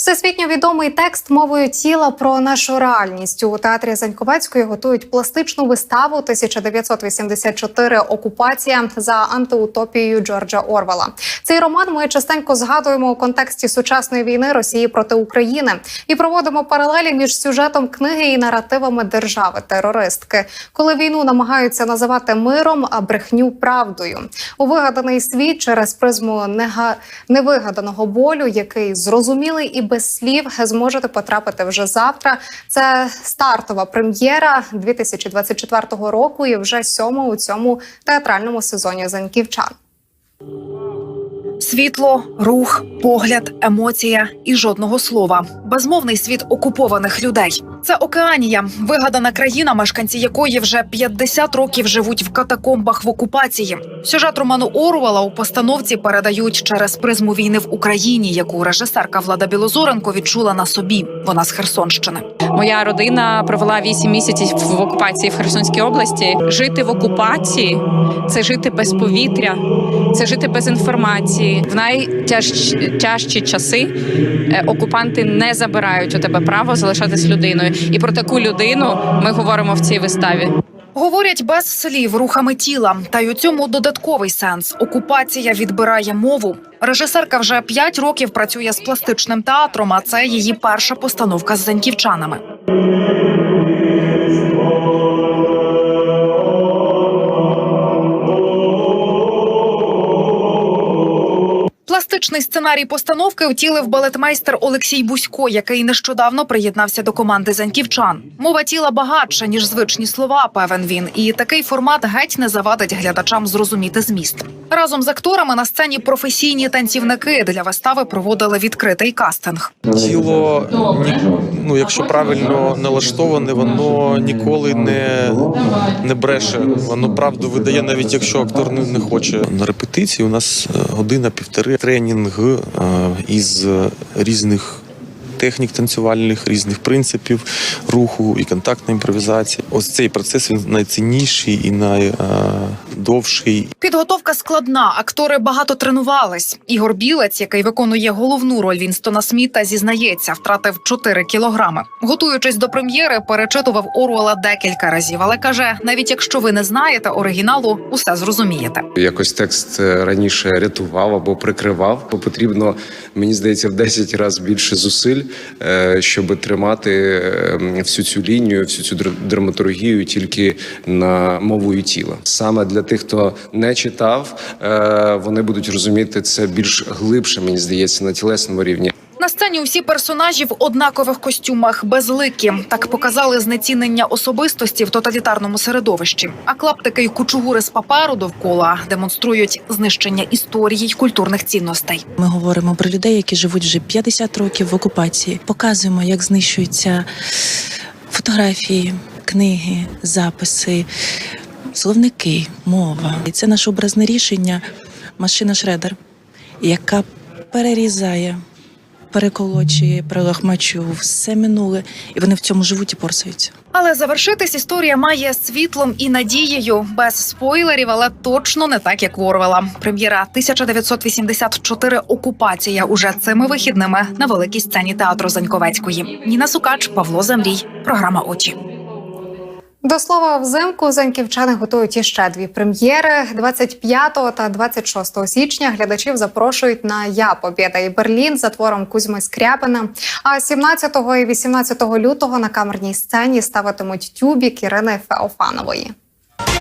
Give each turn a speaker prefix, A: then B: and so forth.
A: Всесвітньо відомий текст мовою тіла про нашу реальність у театрі Заньковецької готують пластичну виставу 1984 Окупація за антиутопією Джорджа Орвела. Цей роман ми частенько згадуємо у контексті сучасної війни Росії проти України і проводимо паралелі між сюжетом книги і наративами держави-терористки, коли війну намагаються називати миром, а брехню правдою. У вигаданий світ через призму нега... невигаданого болю, який зрозумілий і без слів, зможете потрапити вже завтра. Це стартова прем'єра 2024 року і вже сьома у цьому театральному сезоні Заньківчан.
B: Світло, рух, погляд, емоція і жодного слова. Безмовний світ окупованих людей. Це океанія, вигадана країна, мешканці якої вже 50 років живуть в катакомбах в окупації. Сюжет роману Орвела у постановці передають через призму війни в Україні, яку режисерка Влада Білозоренко відчула на собі. Вона з Херсонщини.
C: Моя родина провела 8 місяців в окупації в Херсонській області. Жити в окупації це жити без повітря, це жити без інформації. В найтяжчі часи е, окупанти не забирають у тебе право залишатись людиною. І про таку людину ми говоримо в цій виставі.
B: Говорять без слів, рухами тіла. Та й у цьому додатковий сенс. Окупація відбирає мову. Режисерка вже 5 років працює з пластичним театром. А це її перша постановка з заньківчанами. Пластичний сценарій постановки втілив балетмейстер Олексій Бусько, який нещодавно приєднався до команди заньківчан. Мова тіла багатша ніж звичні слова. Певен він, і такий формат геть не завадить глядачам зрозуміти зміст. Разом з акторами на сцені професійні танцівники для вистави проводили відкритий кастинг.
D: тіло, ну якщо правильно налаштоване, воно ніколи не, не бреше. Воно правду видає, навіть якщо актор не, не хоче. На репетиції у нас е, година-півтори тренінг е, із різних. Технік танцювальних, різних принципів руху і контактної імпровізації. Ось цей процес він найцінніший і найдовший.
B: Підготовка складна. Актори багато тренувались. Ігор Білець, який виконує головну роль Вінстона Сміта, зізнається, втратив 4 кілограми. Готуючись до прем'єри, перечитував Оруела декілька разів, але каже: навіть якщо ви не знаєте оригіналу, усе зрозумієте.
E: Якось текст е, раніше рятував або прикривав, бо потрібно, мені здається, в 10 разів більше зусиль, е, щоб тримати е, всю цю лінію, всю цю др- драматургію тільки на мовою тіла. Саме для тих, хто не читав, е, вони будуть розуміти це більш глибше, мені здається, на тілесному рівні.
B: На сцені усі персонажі в однакових костюмах, безликі. Так показали знецінення особистості в тоталітарному середовищі. А клаптики й кучугури з паперу довкола демонструють знищення історії й культурних цінностей.
F: Ми говоримо про людей, які живуть вже 50 років в окупації. Показуємо, як знищуються фотографії, книги, записи, словники, мова. І це наше образне рішення машина Шредер, яка перерізає, переколочує, перелахмачує все минуле, і вони в цьому живуть і порсуються.
B: Але завершитись історія має світлом і надією без спойлерів, але точно не так, як Ворвела. Прем'єра 1984 окупація уже цими вихідними на великій сцені театру Заньковецької. Ніна Сукач, Павло Замрій. Програма Очі.
A: До слова, взимку заньківчани готують іще дві прем'єри. 25 та 26 січня глядачів запрошують на Я Побєда і Берлін за твором Кузьми Скряпина. А 17 і 18 лютого на камерній сцені ставитимуть тюбік Ірини Феофанової.